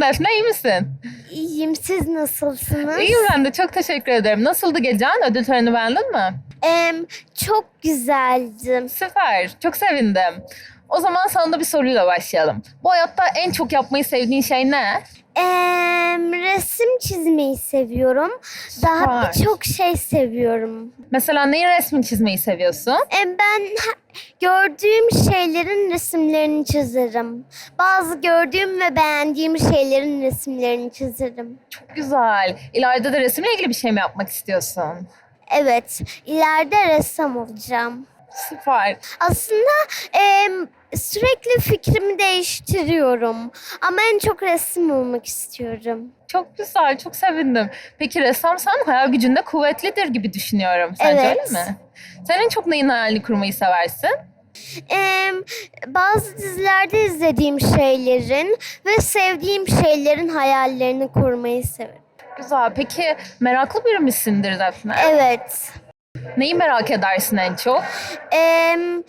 Nasılsın Defne, iyi misin? İyiyim. Siz nasılsınız? İyiyim ben de, çok teşekkür ederim. Nasıldı gecen? Ödül töreni beğendin mi? Em, çok güzeldi. Süper, çok sevindim. O zaman sana da bir soruyla başlayalım. Bu hayatta en çok yapmayı sevdiğin şey ne? Resim çizmeyi seviyorum. Daha Süper. birçok şey seviyorum. Mesela neyin resmini çizmeyi seviyorsun? Em, ben gördüğüm şeylerin resimlerini çizerim. Bazı gördüğüm ve beğendiğim şeylerin resimlerini çizerim. Çok güzel. İleride de resimle ilgili bir şey mi yapmak istiyorsun? Evet, ileride ressam olacağım. Süper. Aslında em, sürekli fikrimi değiştiriyorum. Ama en çok resim olmak istiyorum. Çok güzel, çok sevindim. Peki ressamsan hayal gücünde kuvvetlidir gibi düşünüyorum. Sence Evet. öyle mi? Sen en çok neyin hayalini kurmayı seversin? Em, bazı dizilerde izlediğim şeylerin ve sevdiğim şeylerin hayallerini kurmayı severim. Güzel. Peki meraklı biri misindir Defne? Evet. Neyi merak edersin en çok? Em,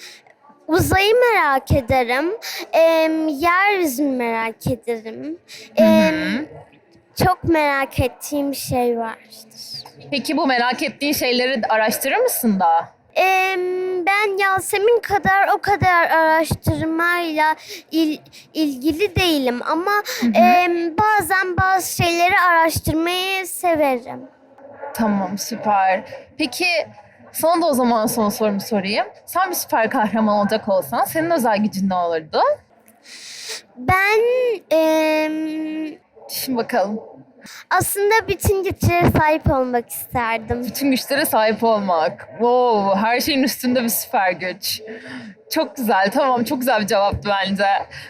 uzayı merak ederim. Em, yeryüzünü merak ederim. Em, çok merak ettiğim şey vardır. Peki bu merak ettiğin şeyleri araştırır mısın daha? Em, ben Yasemin kadar o kadar araştırmayla il- ilgili değilim ama em, bazen bazı şeyleri araştırmayı severim. Tamam, süper. Peki sana da o zaman son sorumu sorayım. Sen bir süper kahraman olacak olsan senin özel gücün ne olurdu? Ben em, Düşün bakalım. aslında bütün güçlere sahip olmak isterdim. Bütün güçlere sahip olmak. Wow, her şeyin üstünde bir süper güç. Çok güzel, tamam. Çok güzel bir cevaptı bence.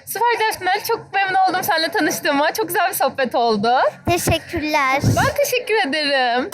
Süper Defne, çok memnun oldum seninle tanıştığıma. Çok güzel bir sohbet oldu. Teşekkürler. Ben teşekkür ederim.